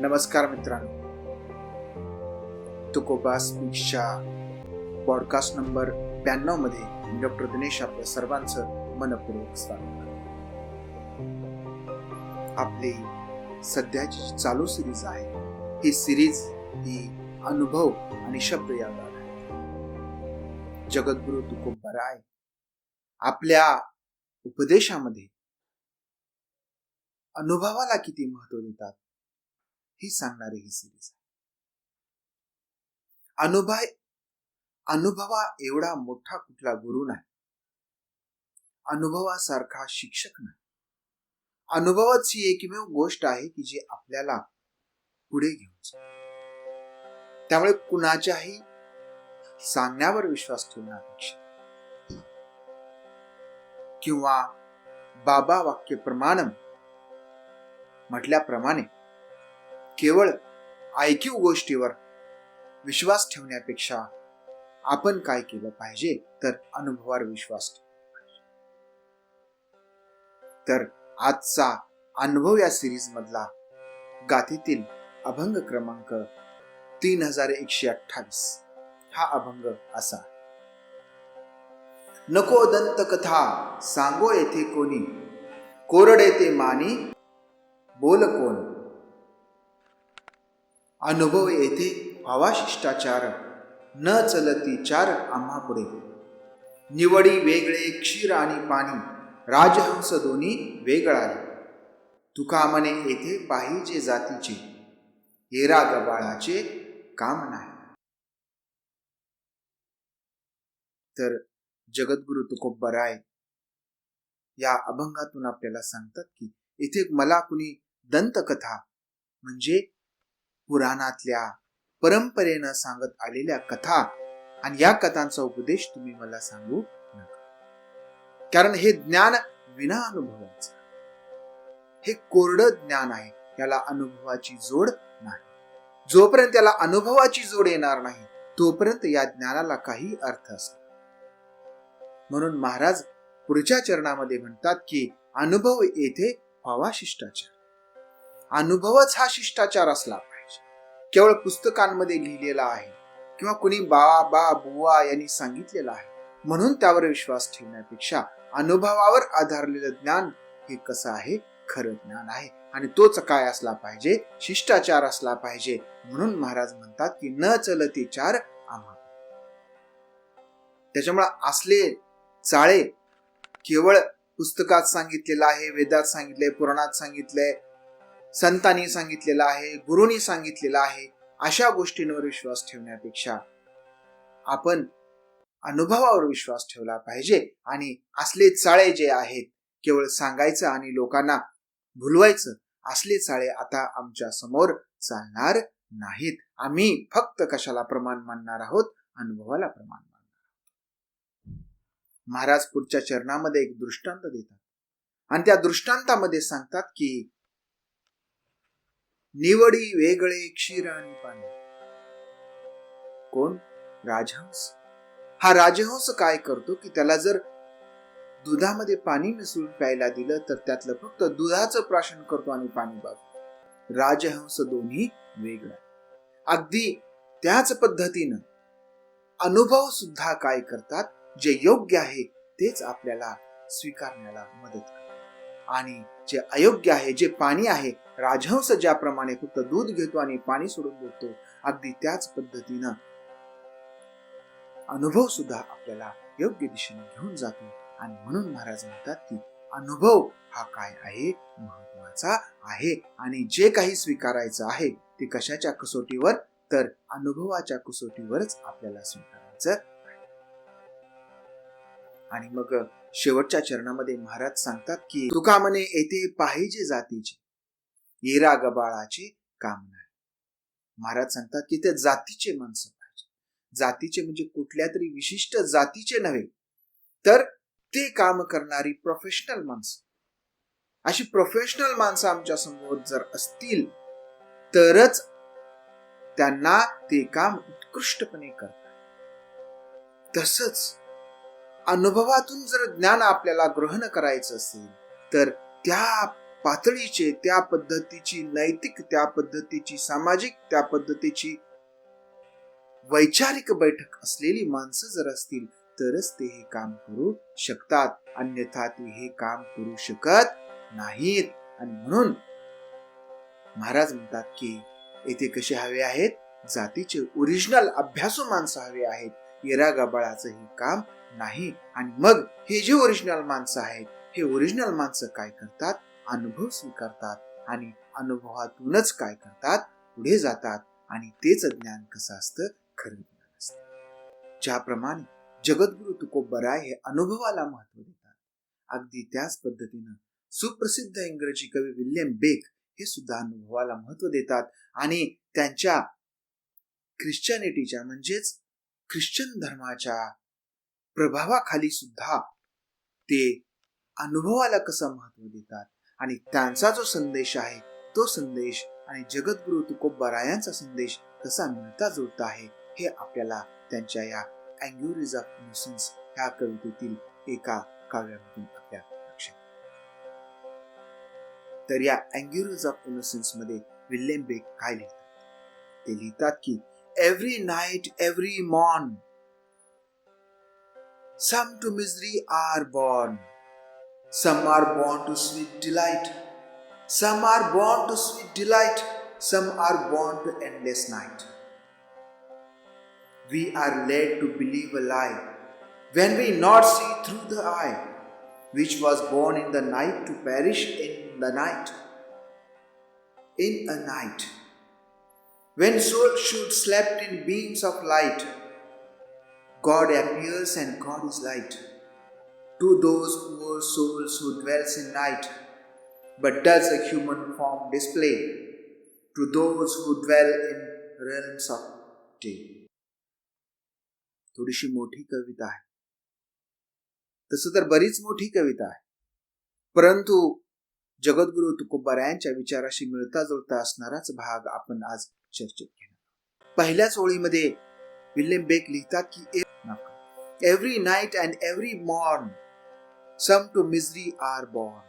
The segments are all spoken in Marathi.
नमस्कार मित्रांनो. तुकोबा स्पीक्सच्या पॉडकास्ट नंबर ब्याण्णवमध्ये डॉक्टर दिनेश आपल्या सर्वांचं मनपूर्वक स्वागत. आपली सध्याची जी चालू सिरीज आहे ही सिरीज ही अनुभव आणि शब्द यावर आहे. जगद्गुरु तुकोबा राय आपल्या उपदेशामध्ये अनुभवाला किती महत्त्व देतात? ही सांगणारी ही सिरीज आहे. अनुभव अनुभवा एवढा मोठा कुठला गुरु नाही. अनुभवासारखा शिक्षक नाही. अनुभवच ही एकमेव गोष्ट आहे की जी आपल्याला पुढे घेऊन त्यामुळे कुणाच्याही सांगण्यावर विश्वास ठेवण्यापेक्षा किंवा बाबा वाक्य प्रमाणम म्हटल्याप्रमाणे केवळ ऐकीव गोष्टीवर विश्वास ठेवण्यापेक्षा आपण काय केलं पाहिजे? तर अनुभवावर विश्वास तर आजचा अनुभव या सिरीज मधला गाथेतील अभंग क्रमांक तीन हजार एकशे अठ्ठावीस हा अभंग असा. नको दंत कथा सांगो येथे कोणी कोरडे ते मानी बोल कोण? अनुभव येथे हवा शिष्टाचार. न चलती चार आम्हा पुढे निवडी वेगळे क्षीर आणि पाणी. राजहंस दोन्ही वेगळाले. तुका म्हणे येथे पाहिजे जातीचे. हेरा गबाळाचे काम नाही. तर जगद्गुरु तुकोबराय या अभंगातून आपल्याला सांगतात की इथे मला कुणी दंतकथा म्हणजे पुराणातल्या परंपरेनं सांगत आलेल्या कथा आणि या कथांचा उपदेश तुम्ही मला सांगू नका. कारण हे ज्ञान विना अनुभवाचं हे कोरड ज्ञान आहे याला अनुभवाची जोड नाही. जोपर्यंत त्याला अनुभवाची जोड येणार नाही तोपर्यंत या ज्ञानाला काही अर्थ असतो म्हणून महाराज पुढच्या चरणामध्ये म्हणतात की अनुभव येथे व्हावा शिष्टाचार अनुभवच हा शिष्टाचार असला पाहिजे केवळ पुस्तकांमध्ये लिहिलेला आहे किंवा कुणी बा बा बुवा यांनी सांगितलेलं आहे. म्हणून त्यावर विश्वास ठेवण्यापेक्षा अनुभवावर आधारलेलं ज्ञान हे कसं आहे? खरं ज्ञान आहे. आणि तोच काय असला पाहिजे? शिष्टाचार असला पाहिजे. म्हणून महाराज म्हणतात की न चलते चार आम्हा. त्याच्यामुळे असले चाळे केवळ पुस्तकात सांगितलेलं आहे वेदात सांगितलंय पुराणात सांगितलंय संतांनी सांगितलेलं आहे गुरुनी सांगितलेलं आहे अशा गोष्टींवर विश्वास ठेवण्यापेक्षा आपण अनुभवावर विश्वास ठेवला पाहिजे. आणि असले चाळे जे आहेत केवळ सांगायचं आणि लोकांना भुलवायचं असले चाळे आता आमच्यासमोर चालणार नाहीत. आम्ही फक्त कशाला प्रमाण मानणार आहोत? अनुभवाला प्रमाण मानणार आहोत. महाराज पुढच्या चरणामध्ये एक दृष्टांत देतात. आणि त्या दृष्टांतामध्ये सांगतात की निवडी वेगळे क्षीर आणि पाणी. कोण? राजहंस? हा राजहंस काय करतो की त्याला जर दुधामध्ये पाणी मिसळून प्यायला दिलं तर त्यातलं फक्त दुधाचं प्राशन करतो आणि पाणी बाजू राजहंस दोन्ही वेगळा. अगदी त्याच पद्धतीनं अनुभव सुद्धा काय करतात? जे योग्य आहे तेच आपल्याला स्वीकारण्याला मदत करतात. आणि जे अयोग्य आहे जे पाणी आहे राजहंस ज्याप्रमाणे फक्त दूध घेतो आणि पाणी सोडून देतो अगदी त्याच पद्धतीनं अनुभव सुद्धा आपल्याला योग्य दिशेने घेऊन जातो. आणि म्हणून महाराज म्हणतात की अनुभव हा काय आहे? महत्त्वाचा आहे. आणि जे काही स्वीकारायचं आहे ते कशाच्या कसोटीवर? तर अनुभवाच्या कसोटीवरच आपल्याला स्वीकारायचं आणि मग शेवटच्या चरणामध्ये महाराज सांगतात की तुका म्हणे येथे पाहिजे जातीचे येरा गबाळाचे काम नाही महाराज सांगतात की ते जातीचे माणसं पाहिजे. जातीचे म्हणजे कुठल्या तरी विशिष्ट जातीचे नव्हे तर ते काम करणारी प्रोफेशनल माणसं. अशी प्रोफेशनल माणसं आमच्यासमोर जर असतील तरच त्यांना ते काम उत्कृष्टपणे करतात तसंच अनुभवातून जर ज्ञान आपल्याला ग्रहण करायचं असेल तर त्या पातळीचे त्या पद्धतीची नैतिक त्या पद्धतीची सामाजिक त्या पद्धतीची वैचारिक बैठक असलेली माणसं जर असतील तरच ते हे काम करू शकतात. अन्यथा ते हे काम करू शकत नाहीत. आणि म्हणून महाराज म्हणतात की येथे कसे हवे आहेत? जातीचे ओरिजिनल अभ्यासू माणसं हवे आहेत. येरा गबाळाचं हे काम नाही. आणि मग हे जे ओरिजिनल माणसं आहेत हे ओरिजिनल माणसं काय करतात? अनुभव स्वीकारतात. आणि अनुभवातूनच काय करतात? पुढे जातात. आणि तेच ज्ञान कसं असतं? खरं ज्ञान असतं. ज्याप्रमाणे जगद्गुरु तुकोबराय हे अनुभवाला महत्त्व देतात. अगदी त्याच पद्धतीनं सुप्रसिद्ध इंग्रजी कवी विल्यम बेक हे सुद्धा अनुभवाला महत्त्व देतात. आणि त्यांच्या ख्रिश्चॅनिटीच्या म्हणजेच ख्रिश्चन धर्माच्या प्रभावाखाली सुद्धा ते अनुभवाला कसं महत्त्व देतात? आणि त्यांचा जो संदेश आहे तो संदेश आणि जगद्गुरु तुकोबरायांचा संदेश कसा मिळता जुळता आहे हे आपल्याला त्यांच्या या अँग्युरीज ऑफ इनोसन्स ह्या कवितेतील एका काव्यामधून आपल्या लक्षात तर या अँग्युरीज ऑफ इनोसन्समध्ये विल्यम बेग काय लिहितात? ते लिहितात की every night, every morn. Some to misery are born, some are born to sweet delight, some are born to sweet delight, some are born to endless night. We are led to believe a lie when we not see through the eye, which was born in the night to perish in the night. In a night, when soul should slept in beams of light god appears and god is light to those poor souls who dwells in night but does a human form display to those who dwell in realms of day थोडीशी मोठी कविता आहे तसं तर बरीच मोठी कविता आहे परंतु जगद्गुरु तुकोबारायांच्या विचाराशी मिळता जुळता असणाराच भाग आपण आज चर्चेत घेणार पहिल्याच ओळीमध्ये विल्यम बेक लिहितात की every night and every morn some to misery are born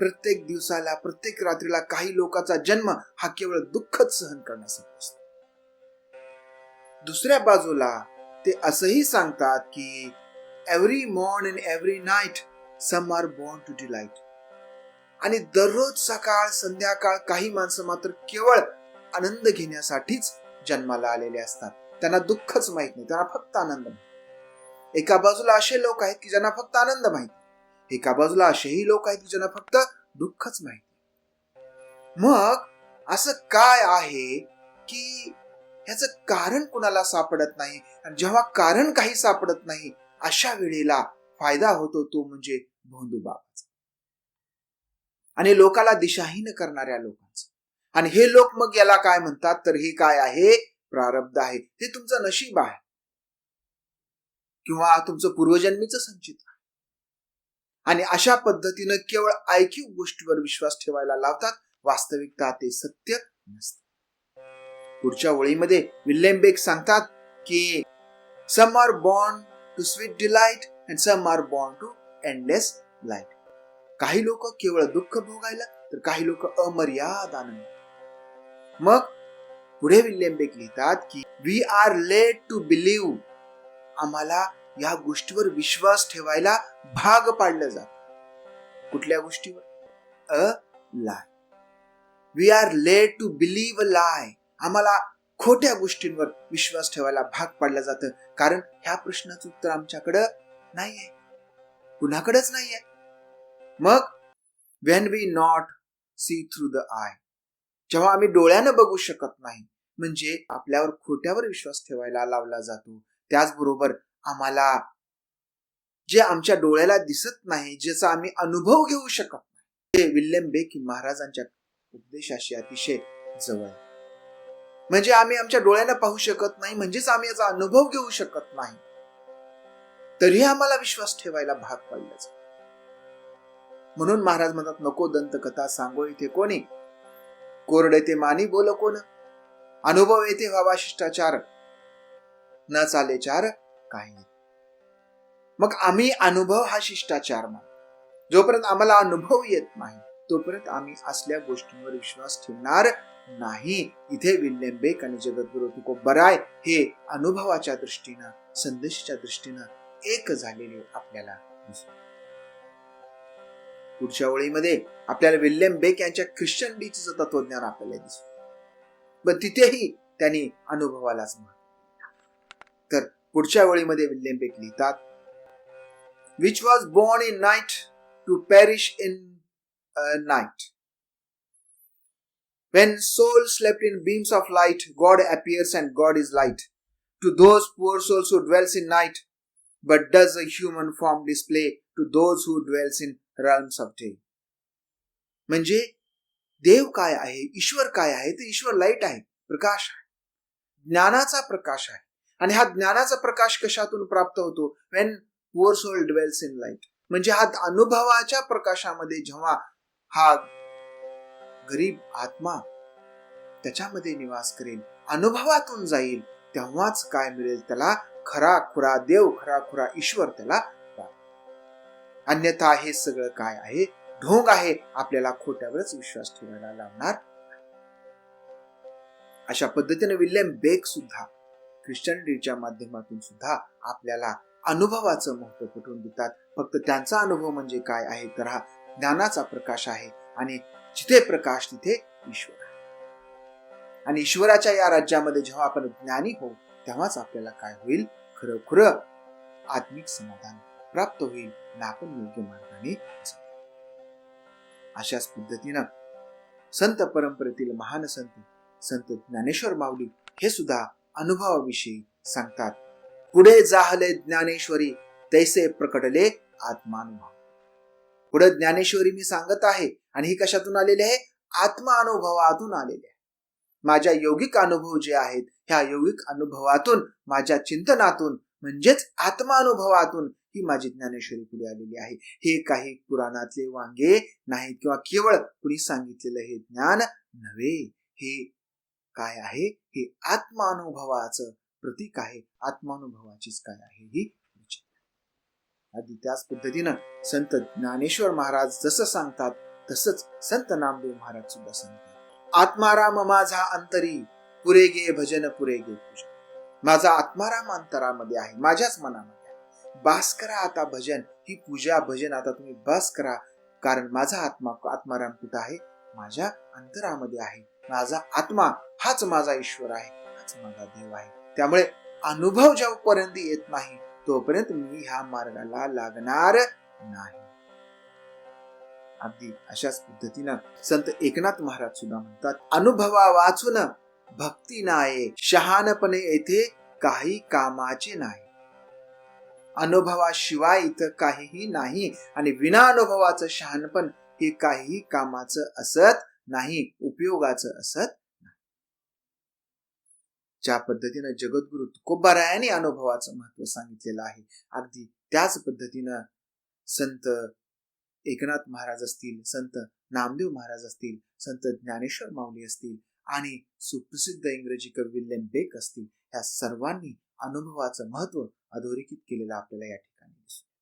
प्रत्येक दिवसाला प्रत्येक रात्रीला काही लोकांचा जन्म हा केवळ दुःखच सहन करण्यासाठी असतो. दुसऱ्या बाजूला ते असंही सांगतात की every morn and every night some are born to delight आणि दररोज सकाळ संध्याकाळ काही माणसं मात्र केवळ आनंद घेण्यासाठीच जन्माला आलेले असतात. त्यांना दुःखच माहीत नाही त्यांना फक्त आनंद माहीत एका बाजूला असे लोक आहेत की ज्यांना फक्त आनंद माहीत एका बाजूला असेही लोक आहेत की ज्यांना फक्त दुःखच माहीत मग असं काय आहे की ह्याचं कारण कुणाला सापडत नाही? आणि जेव्हा कारण काही सापडत नाही अशा वेळेला फायदा होतो तो म्हणजे भोंदूबाबाचा. आणि लोकाला दिशाहीन करणाऱ्या लोकांचा. आणि हे लोक मग याला काय म्हणतात? तर हे काय आहे? प्रारब्ध आहे. हे तुमचं नशीब आहे. किंवा तुमचं पूर्वजन्मीचं संचित आहे. आणि अशा पद्धतीनं केवळ ऐकीव गोष्टीवर विश्वास ठेवायला लावतात. वास्तविकता ते सत्य नसते. पुढच्या ओळीमध्ये विल्यम सांगतात की some are born to sweet delight and some are born to endless light काही लोक केवळ दुःख भोगायला तर काही लोक अमर्याद आनंद. मग पुढे विल्यम बेक लिहितात की we are led to believe आम्हाला या गोष्टीवर विश्वास ठेवायला भाग पाडलं जात. कुठल्या गोष्टीवर? A lie we are led to believe lie आम्हाला खोट्या गोष्टींवर विश्वास ठेवायला भाग पाडलं जातं. कारण ह्या प्रश्नाचं उत्तर आमच्याकडं नाहीये. कुणाकडेच नाहीये. मग when we not see through the eye जेव्हा आम्ही डोळ्यानं बघू शकत नाही म्हणजे आपल्यावर खोट्यावर विश्वास ठेवायला लावला जातो. त्याचबरोबर आम्हाला जे आमच्या डोळ्याला दिसत नाही ज्याचा आम्ही अनुभव घेऊ शकत नाही ते विल्यम बेकी महाराजांच्या उपदेशाशी अतिशय जवळ म्हणजे आम्ही आमच्या डोळ्यानं पाहू शकत नाही म्हणजेच आम्ही याचा अनुभव घेऊ शकत नाही. तरी आम्हाला विश्वास ठेवायला भाग पडल्याच म्हणून महाराज म्हणतात नको दंतकथा सांगो इथे कोणी कोरडे ते मानी बोल कोण? अनुभव येते व्हावा शिष्टाचार. न चाले चार काही मग आम्ही अनुभव हा शिष्टाचार मान. जोपर्यंत आम्हाला अनुभव येत नाही तोपर्यंत आम्ही असल्या गोष्टींवर विश्वास ठेवणार नाही. इथे विल्यम बेक आणि जगद्गुरु तुकोबराय हे अनुभवाच्या दृष्टीनं संदेशाच्या दृष्टीनं एक झालेले आपल्याला दिसतात. पुढच्या ओळीमध्ये आपल्याला विल्यम बेक यांच्या ख्रिश्चन बीचचं तत्वज्ञान आपल्याला दिसतो. पण तिथेही त्यांनी अनुभवालाच म्हणत तर पुढच्या ओळीमध्ये विल्यम बेक लिहितात which was born in night to perish in night when soul slept in beams of light God appears and God is light to those poor souls who dwells in night but does a human form display to those who dwells in realms of day. म्हणजे देव काय आहे ईश्वर काय आहे तर ईश्वर लाइट आहे प्रकाश आहे. ज्ञानाचा प्रकाश आहे. आणि हा ज्ञानाचा प्रकाश कशातून प्राप्त होतो? When poor soul dwells in light म्हणजे हा अनुभवाच्या प्रकाशामध्ये जेव्हा हा गरीब आत्मा त्याच्यामध्ये निवास करेल अनुभवातून जाईल तेव्हाच काय मिळेल? त्याला खरा खुरा देव खरा खुरा ईश्वर त्याला अन्यथा हे सगळं काय आहे? ढोंग आहे. आपल्याला खोट्यावरच विश्वास ठेवायला लावणार अशा पद्धतीने विल्यम बेक सुद्धा ख्रिश्चनिटीच्या माध्यमातून सुद्धा आपल्याला अनुभवाचं महत्त्व पटवून देतात. फक्त त्यांचा अनुभव म्हणजे काय आहे? तर हा ज्ञानाचा प्रकाश आहे आणि जिथे प्रकाश तिथे ईश्वर आणि ईश्वराच्या या राज्यामध्ये जेव्हा आपण ज्ञानी होऊ तेव्हाच आपल्याला काय होईल? खरं खरं आत्मिक समाधान प्राप्त होईल आणि आपण योग्य मार्गाने अशाच पद्धतीनं संत परंपरेतील महान संत संत ज्ञानेश्वर माऊली हे सुद्धा अनुभवाविषयी सांगतात पुढे जाहले ज्ञानेश्वरी तैसे प्रकटले आत्मानुभव. पुढे ज्ञानेश्वरी मी सांगत आहे आणि ही कशातून आलेली आहे? आत्मा अनुभवातून आलेले आहे. माझ्या योगिक अनुभव जे आहेत ह्या योगिक अनुभवातून माझ्या चिंतनातून म्हणजेच आत्मानुभवातून ही माझी ज्ञानेश्वरी पुढे आलेली आहे. हे काही पुराणातले वांगे नाहीत किंवा केवळ कुणी सांगितलेलं हे ज्ञान नव्हे. हे काय आहे? हे आत्मानुभवाचं प्रतीक आहे. आत्मानुभवाचीच काय आहे ही आधी त्याच पद्धतीनं संत ज्ञानेश्वर महाराज जसं सांगतात तसंच संत नामदेव महाराज सुद्धा सांगतात. आत्माराम माझा अंतरी पुरे गे भजन पुरे गे पूजन माझा आत्माराम अंतरामध्ये आहे माझ्याच मनामध्ये. बास करा आता भजन. ही पूजा भजन आता तुम्ही बस करा. कारण माझा आत्मा आत्माराम कुठं आहे? माझ्या अंतरामध्ये आहे. माझा आत्मा हाच माझा ईश्वर आहे. हाच माझा देव आहे. त्यामुळे अनुभव जेव्हापर्यंत येत नाही तोपर्यंत मी ह्या मार्गाला लागणार नाही. अगदी अशाच पद्धतीनं संत एकनाथ महाराज सुद्धा म्हणतात अनुभवा वाचून भक्ती नाये. शहानपणे येथे काही कामाचे नाही. अनुभवाशिवाय इथं काहीही नाही आणि विना अनुभवाचं शहाणपण हे काहीही कामाचं असत नाही उपयोगाचं असत ज्या पद्धतीनं जगद्गुरु तुकोबारायाने अनुभवाचं महत्त्व सांगितलेलं आहे अगदी त्याच पद्धतीनं संत एकनाथ महाराज असतील संत नामदेव महाराज असतील संत ज्ञानेश्वर माऊली असतील आणि सुप्रसिद्ध इंग्रजी कवी विल्यम बेक असतील ह्या सर्वांनी अनुभवाचं महत्त्व अधोरेखित केलेलं आपल्याला या ठिकाणी दिसतो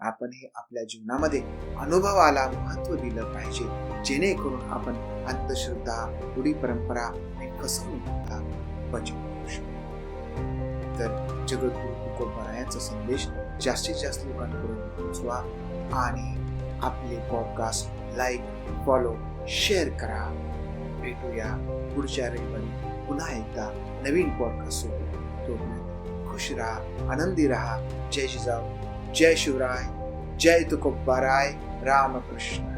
आपण हे आपल्या जीवनामध्ये अनुभवाला महत्त्व दिलं पाहिजे जेणेकरून आपण अंधश्रद्धा रूढी परंपरा आणि फसवणुकीला बचावू शकतो. तर जगद्गुरु तुकोबारायांचा संदेश जास्तीत जास्त लोकांपर्यंत पोहोचवा आणि आपले पॉडकास्ट लाईक फॉलो शेअर करा. भेटूया पुढच्या रविवारी. पुन्हा एकदा नवीन पॉडकास्ट सोबत. तोपर्यंत खुश राहा आनंदी राहा। जय जिजाऊ जय शिवराय जय तुकोबाराय रामकृष्ण